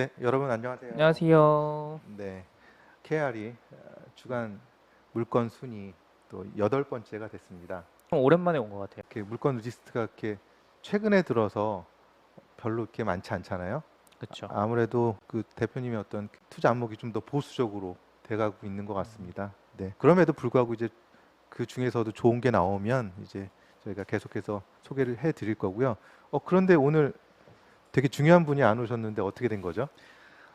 네, 여러분 안녕하세요. 안녕하세요. 네, KR이 주간 물건 순위 또 여덟 번째가 됐습니다. 오랜만에 온 것 같아요. 이렇게 물건 리스트가 이렇게 최근에 들어서 별로 이렇게 많지 않잖아요. 그렇죠. 아무래도 그 대표님의 어떤 투자 안목이 좀 더 보수적으로 돼가고 있는 것 같습니다. 네, 그럼에도 불구하고 이제 그 중에서도 좋은 게 나오면 이제 저희가 계속해서 소개를 해드릴 거고요. 어 그런데 오늘 되게 중요한 분이 안 오셨는데 어떻게 된 거죠?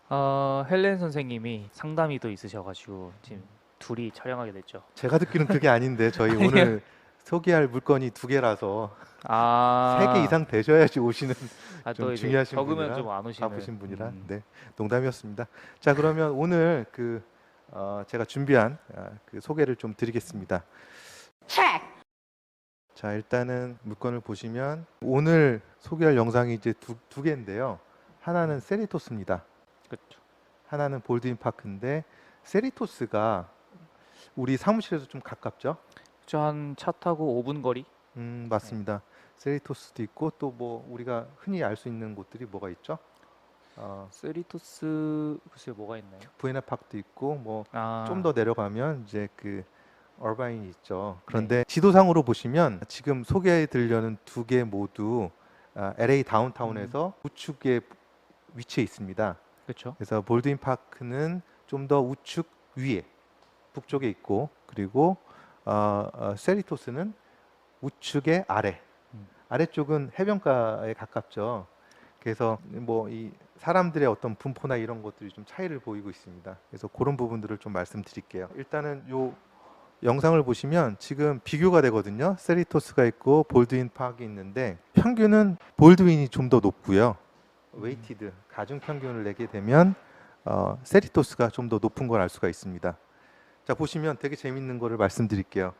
어, 헬렌 선생님이 상담이 또 있으셔가지고 지금 둘이 촬영하게 됐죠. 제가 듣기는 그게 아닌데 저희 오늘 소개할 물건이 두 개라서 아, 세 개 이상 되셔야지 오시는 아, 좀 이제 중요하신 적으면 분이라 좀 안 오시는. 바쁘신 분이라 음. 네 농담이었습니다. 자 그러면 오늘 그 어, 제가 준비한 아, 그 소개를 좀 드리겠습니다. 자 일단은 물건을 보시면 오늘 소개할 영상이 이제 두, 두 개인데요. 하나는 세리토스입니다. 그렇죠. 하나는 볼드인 파크인데 세리토스가 우리 사무실에서 좀 가깝죠? 한차 타고 5분 거리? 음 맞습니다. 세리토스도 있고 또 뭐 우리가 흔히 알 수 있는 곳들이 뭐가 있죠? 어, 세리토스 글쎄 뭐가 있나요? 부에나 파크도 있고 뭐 아, 좀더 내려가면 이제 그 얼바인이 있죠. 그런데 지도상으로 보시면 지금 소개해 드리려는 두 개 모두 아, LA 다운타운에서 우측에 위치해 있습니다. 그렇죠. 그래서 볼드인 파크는 좀 더 우측 위에 북쪽에 있고 그리고 어, 어, 세리토스는 우측의 아래 음. 아래쪽은 해변가에 가깝죠. 그래서 뭐 이 사람들의 어떤 분포나 이런 것들이 좀 차이를 보이고 있습니다. 그래서 그런 부분들을 좀 말씀드릴게요. 일단은 요 영상을 보시면 지금 비교가 되거든요. 세리토스가 있고 볼드윈 파악이 있는데 평균은 볼드윈이 좀 더 높고요. 웨이티드 가중 평균을 내게 되면 어, 세리토스가 좀 더 높은 걸 알 수가 있습니다. 자 보시면 되게 재밌는 거를 말씀드릴게요.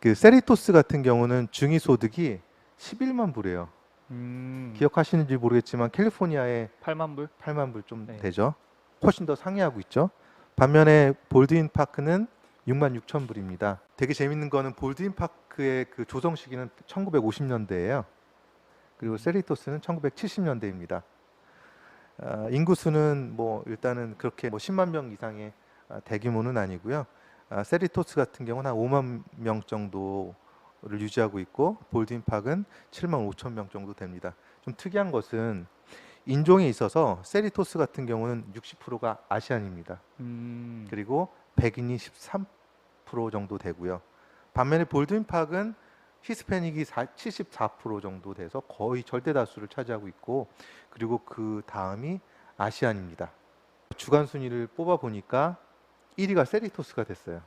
그 세리토스 같은 경우는 중위 소득이 11만 불이에요. 음, 기억하시는지 모르겠지만 캘리포니아에 8만 불? 8만 불 좀 네. 되죠. 훨씬 더 상회하고 있죠. 반면에 볼드인 파크는 6만 6천 불입니다. 되게 재밌는 거는 볼드인 파크의 그 조성 시기는 1950년대예요. 그리고 세리토스는 1970년대입니다. 아, 인구수는 뭐 일단은 그렇게 뭐 10만 명 이상의 아, 대규모는 아니고요. 아, 세리토스 같은 경우는 한 5만 명 정도를 유지하고 있고 볼드인 파크는 7만 5천 명 정도 됩니다. 좀 특이한 것은 인종에 있어서 세리토스 같은 경우는 60%가 아시안입니다. 음, 그리고 백인이 13% 정도 되고요. 반면에 볼드윈 파크는 히스패닉이 74% 정도 돼서 거의 절대 다수를 차지하고 있고 그리고 그 다음이 아시안입니다. 주간 순위를 뽑아 보니까 1위가 세리토스가 됐어요.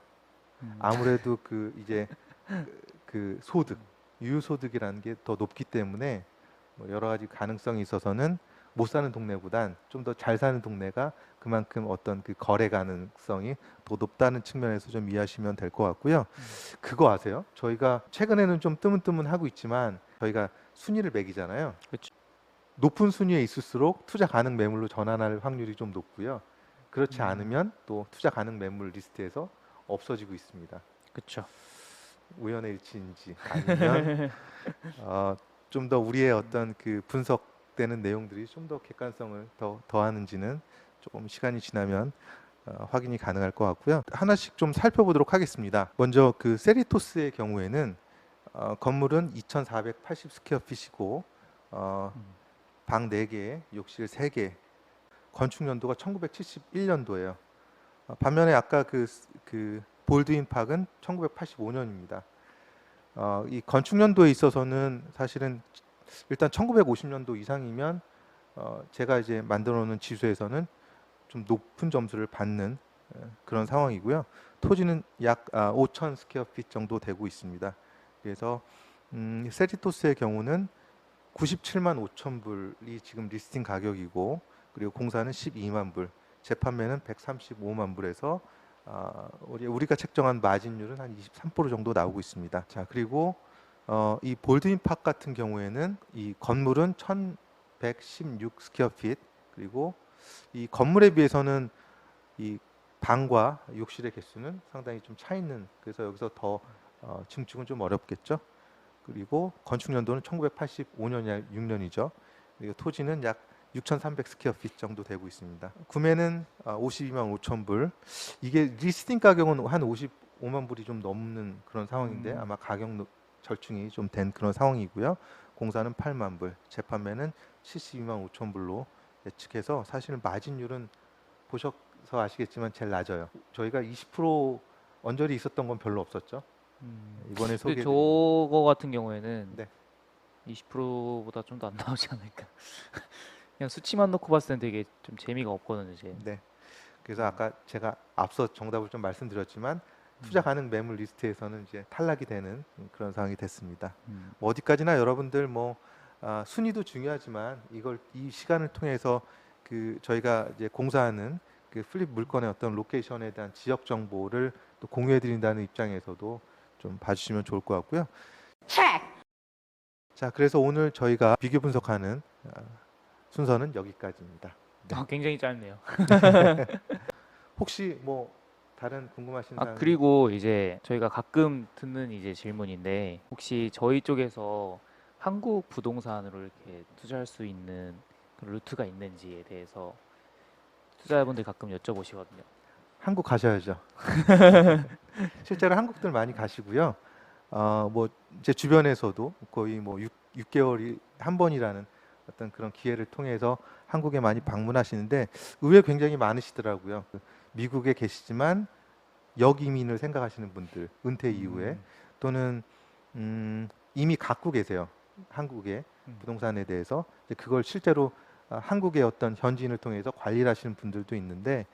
음. 아무래도 그 이제 그- 그 소득 유효 소득이라는 게 더 높기 때문에 뭐 여러 가지 가능성이 있어서는 못 사는 동네보단 좀 더 잘 사는 동네가 그만큼 어떤 그 거래 가능성이 더 높다는 측면에서 좀 이해하시면 될 것 같고요. 그거 아세요? 저희가 최근에는 좀 뜨문뜨문 하고 있지만 저희가 순위를 매기잖아요. 그쵸. 높은 순위에 있을수록 투자 가능 매물로 전환할 확률이 좀 높고요. 그렇지 음. 않으면 또 투자 가능 매물 리스트에서 없어지고 있습니다. 그렇죠. 우연의 일치인지 아니면 어, 좀 더 우리의 어떤 그 분석 되는 내용들이 좀 더 객관성을 더 더하는지는 조금 시간이 지나면 어, 확인이 가능할 것 같고요. 하나씩 좀 살펴보도록 하겠습니다. 먼저 그 세리토스의 경우에는 어, 건물은 2,480 스퀘어핏이고 어, 음. 방 4개, 욕실 3개, 건축 연도가 1971년도예요. 어, 반면에 아까 그, 스- 그 볼드인 파크는 1985년입니다. 어, 이 건축 연도에 있어서는 사실은 일단 1950년도 이상이면 어, 제가 이제 만들어 놓은 지수에서는 좀 높은 점수를 받는 어, 그런 상황이고요. 토지는 약 아, 5천 스퀘어 핏 정도 되고 있습니다. 그래서 음, 세리토스의 경우는 97만 5천 불이 지금 리스팅 가격이고 그리고 공사는 12만 불, 재판매는 135만 불에서 아, 우리 우리가 책정한 마진율은 한 23% 정도 나오고 있습니다. 자 그리고 어, 이 볼드인 팍 같은 경우에는 이 건물은 1,116 스퀘어 핏 그리고 이 건물에 비해서는 이 방과 욕실의 개수는 상당히 좀 차 있는 그래서 여기서 더 어, 증축은 좀 어렵겠죠. 그리고 건축 연도는 1985년이 6년이죠. 그리고 토지는 약 6,300 스퀘어 핏 정도 되고 있습니다. 구매는 아, 52만 5천 불. 이게 리스팅 가격은 한 55만 불이 좀 넘는 그런 상황인데 음. 아마 가격 노- 절충이 좀 된 그런 상황이고요. 공사는 8만 불, 재판매는 72만 5천 불로 예측해서 사실 마진율은 보셔서 아시겠지만 제일 낮아요. 저희가 20% 언저리 있었던 건 별로 없었죠. 음. 이번에 소개 근데 저거 같은 경우에는 네. 20%보다 좀 더 안 나오지 않을까. 그냥 수치만 놓고 봤을 땐 되게 좀 재미가 없거든요, 이제. 네. 그래서 아까 제가 앞서 정답을 좀 말씀드렸지만 투자 가능 매물 리스트에서는 이제 탈락이 되는 그런 상황이 됐습니다. 음. 뭐 어디까지나 여러분들 뭐 아, 순위도 중요하지만 이걸 이 시간을 통해서 그 저희가 이제 공사하는 그 플립 물건의 어떤 로케이션에 대한 지역 정보를 또 공유해 드린다는 입장에서도 좀 봐주시면 좋을 것 같고요. 자, 그래서 오늘 저희가 비교 분석하는 아, 순서는 여기까지입니다. 네. 아, 굉장히 짧네요. 혹시 뭐 다른 궁금하신 아 사항 그리고 이제 저희가 가끔 듣는 이제 질문인데 혹시 저희 쪽에서 한국 부동산으로 이렇게 투자할 수 있는 그런 루트가 있는지에 대해서 투자자분들 가끔 여쭤보시거든요. 한국 가셔야죠. 실제로 한국들 많이 가시고요. 어, 뭐 제 주변에서도 거의 뭐 6, 6개월이 한 번이라는 어떤 그런 기회를 통해서 한국에 많이 방문하시는데 의외 굉장히 많으시더라고요. 그 미국에 계시지만 역이민을 생각하시는 분들 은퇴 이후에 음. 또는 음, 이미 갖고 계세요. 한국의 음. 부동산에 대해서 그걸 실제로 아, 한국의 어떤 현지인을 통해서 관리를 하시는 분들도 있는데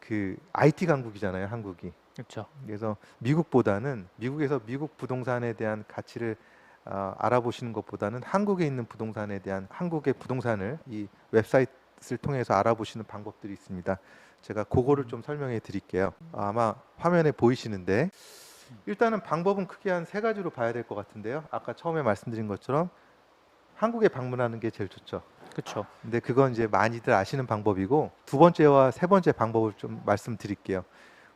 그 IT 강국이잖아요, 한국이. 그렇죠. 그래서 미국보다는 미국에서 미국 부동산에 대한 가치를 아, 알아보시는 것보다는 한국에 있는 부동산에 대한 한국의 부동산을 이 웹사이트를 통해서 알아보시는 방법들이 있습니다. 제가 그거를 좀 설명해 드릴게요. 아마 화면에 보이시는데 일단은 방법은 크게 한 세 가지로 봐야 될 것 같은데요. 아까 처음에 말씀드린 것처럼 한국에 방문하는 게 제일 좋죠. 그렇죠. 근데 그건 이제 많이들 아시는 방법이고 두 번째와 세 번째 방법을 좀 말씀드릴게요.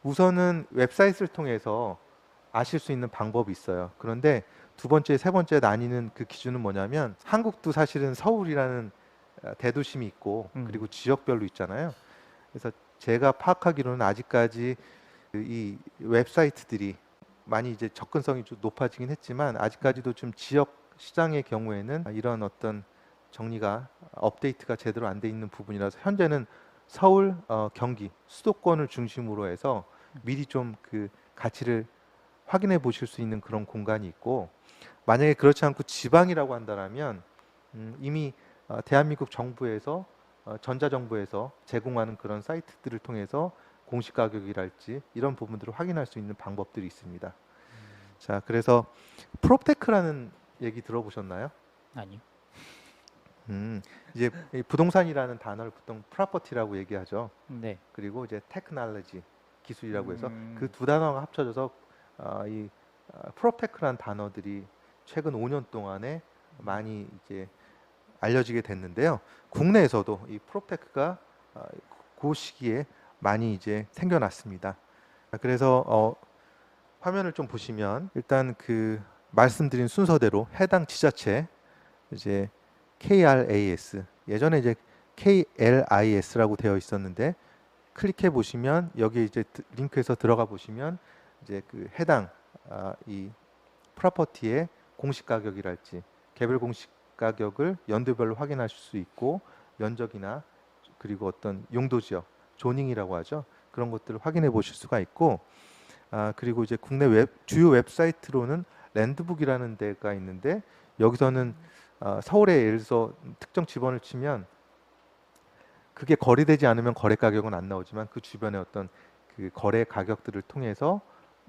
우선은 웹사이트를 통해서 아실 수 있는 방법이 있어요. 그런데 두 번째, 세 번째 나뉘는 그 기준은 뭐냐면 한국도 사실은 서울이라는 어, 대도심이 있고 음. 그리고 지역별로 있잖아요. 그래서 제가 파악하기로는 아직까지 그이 웹사이트들이 많이 이제 접근성이 좀 높아지긴 했지만 아직까지도 좀 지역 시장의 경우에는 이런 어떤 정리가 업데이트가 제대로 안 돼 있는 부분이라서 현재는 서울, 어, 경기 수도권을 중심으로 해서 미리 좀 그 가치를 확인해 보실 수 있는 그런 공간이 있고 만약에 그렇지 않고 지방이라고 한다면 음, 이미 어, 대한민국 정부에서 어, 전자정부에서 제공하는 그런 사이트들을 통해서 공시 가격이랄지 이런 부분들을 확인할 수 있는 방법들이 있습니다. 자, 그래서 프롭테크라는 얘기 들어보셨나요? 아니요. 음, 이제 이 부동산이라는 단어를 보통 프로퍼티라고 얘기하죠. 네. 그리고 이제 테크놀로지 기술이라고 해서 음. 그두 단어가 합쳐져서 어, 이 어, 프로테크라는 단어들이 최근 5년 동안에 많이 이제 알려지게 됐는데요. 국내에서도 이 프로테크가 어, 그 시기에 많이 이제 생겨났습니다. 그래서 어, 화면을 좀 보시면 일단 그 말씀드린 순서대로 해당 지자체 이제 KRAS 예전에 이제 KLIS라고 되어 있었는데 클릭해 보시면 여기 이제 드- 링크에서 들어가 보시면 이제 그 해당 아, 이 프로퍼티의 공시 가격이랄지 개별 공시 가격을 연도별로 확인하실 수 있고 면적이나 그리고 어떤 용도 지역 조닝이라고 하죠. 그런 것들을 확인해 보실 수가 있고 아, 그리고 이제 국내 웹 주요 웹사이트로는 랜드북이라는 데가 있는데 여기서는 어, 서울에 예를 들어서 특정 지번을 치면 그게 거래되지 않으면 거래 가격은 안 나오지만 그 주변의 어떤 그 거래 가격들을 통해서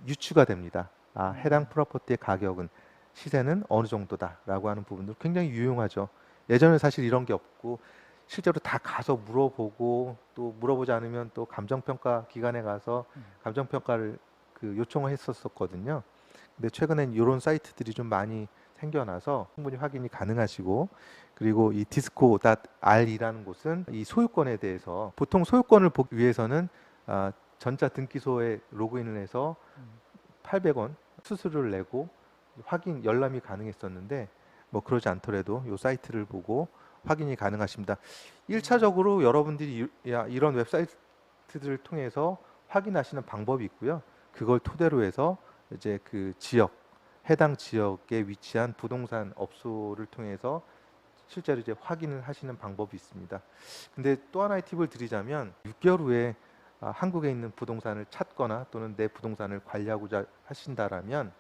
유추가 됩니다. 아, 해당 프로퍼티의 가격은 시세는 어느 정도다라고 하는 부분들 굉장히 유용하죠. 예전에 사실 이런 게 없고 실제로 다 가서 물어보고 또 물어보지 않으면 또 감정평가 기관에 가서 음. 감정평가를 그 요청을 했었었거든요. 근데 최근엔 이런 사이트들이 좀 많이 생겨나서 충분히 확인이 가능하시고 그리고 이 디스코.r이라는 곳은 이 소유권에 대해서 보통 소유권을 보기 위해서는 아, 전자 등기소에 로그인을 해서 음. 800원 수수료를 내고 확인 열람이 가능했었는데 뭐 그러지 않더라도 이 사이트를 보고 확인이 가능하십니다. 1차적으로 여러분들이 이런 웹사이트들을 통해서 확인하시는 방법이 있고요. 그걸 토대로 해서 이제 그 지역 해당 지역에 위치한 부동산 업소를 통해서 실제로 이제 확인을 하시는 방법이 있습니다. 근데 또 하나의 팁을 드리자면 6개월 후에 아, 한국에 있는 부동산을 찾거나 또는 내 부동산을 관리하고자 하신다라면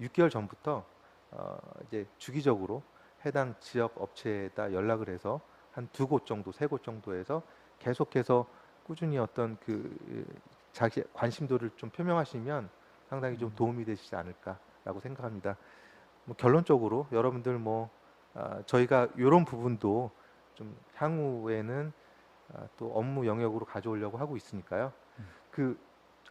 6개월 전부터 어, 이제 주기적으로 해당 지역 업체에다 연락을 해서 한 두 곳 정도, 세 곳 정도에서 계속해서 꾸준히 어떤 그 자기 관심도를 좀 표명하시면 상당히 좀 도움이 되시지 않을까라고 생각합니다. 뭐 결론적으로 여러분들 뭐 아, 저희가 이런 부분도 좀 향후에는 아, 또 업무 영역으로 가져오려고 하고 있으니까요. 음. 그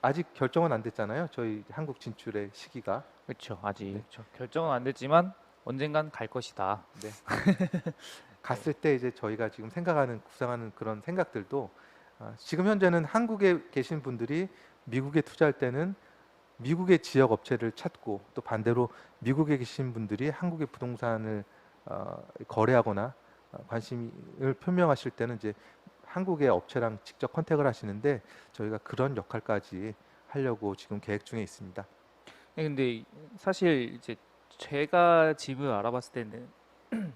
아직 결정은 안 됐잖아요. 저희 한국 진출의 시기가. 그렇죠. 아직 네. 그쵸. 결정은 안 됐지만 언젠간 갈 것이다. 네. 갔을 때 이제 저희가 지금 생각하는 구상하는 그런 생각들도 아, 지금 현재는 한국에 계신 분들이 미국에 투자할 때는 미국의 지역 업체를 찾고 또 반대로 미국에 계신 분들이 한국의 부동산을 어, 거래하거나 어, 관심을 표명하실 때는 이제 한국의 업체랑 직접 컨택을 하시는데 저희가 그런 역할까지 하려고 지금 계획 중에 있습니다. 네, 근데 사실 이제 제가 집을 알아봤을 때는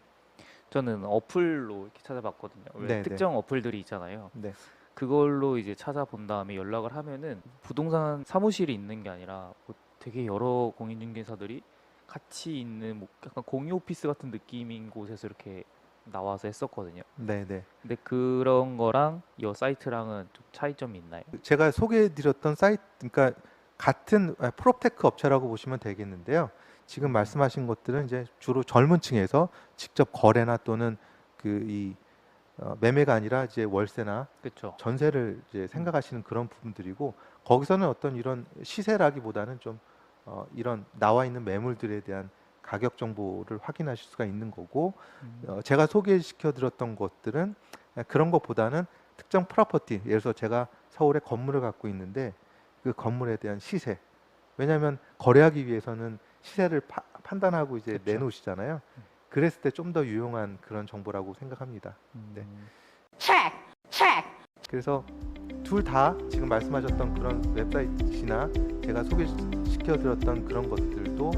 저는 어플로 이렇게 찾아봤거든요. 왜 네, 네. 특정 어플들이 있잖아요. 네. 그걸로 이제 찾아본 다음에 연락을 하면은 부동산 사무실이 있는 게 아니라 뭐 되게 여러 공인중개사들이 같이 있는 뭐 약간 공유 오피스 같은 느낌인 곳에서 이렇게 나와서 했었거든요. 네, 네. 근데 그런 거랑 이 사이트랑은 좀 차이점이 있나요? 제가 소개해드렸던 사이트, 그러니까 같은 아, 프로테크 업체라고 보시면 되겠는데요. 지금 말씀하신 것들은 이제 주로 젊은 층에서 직접 거래나 또는 그 이 매매가 아니라 이제 월세나 그렇죠. 전세를 이제 생각하시는 그런 부분들이고 거기서는 어떤 이런 시세라기보다는 좀 어, 이런 나와 있는 매물들에 대한 가격 정보를 확인하실 수가 있는 거고 음. 어, 제가 소개시켜 드렸던 것들은 그런 것보다는 특정 프로퍼티 예를 들어서 제가 서울에 건물을 갖고 있는데 그 건물에 대한 시세 왜냐하면 거래하기 위해서는 시세를 파- 판단하고 이제 그쵸. 내놓으시잖아요 그랬을 때 좀 더 유용한 그런 정보라고 생각합니다 네. 음. 그래서 둘 다 지금 말씀하셨던 그런 웹사이트나 제가 소개시켜 드렸던 그런 것들도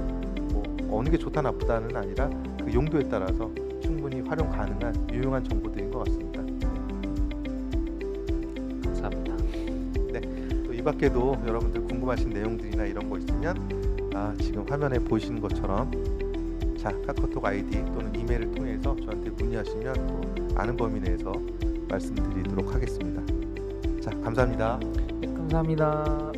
뭐 어느 게 좋다 나쁘다는 아니라 그 용도에 따라서 충분히 활용 가능한 유용한 정보들인 것 같습니다. 이 밖에도 여러분들 궁금하신 내용들이나 이런 거 있으면 아, 지금 화면에 보이시는 것처럼 자 카카오톡 아이디 또는 이메일을 통해서 저한테 문의하시면 또 아는 범위 내에서 말씀드리도록 하겠습니다. 자 감사합니다. 네, 감사합니다.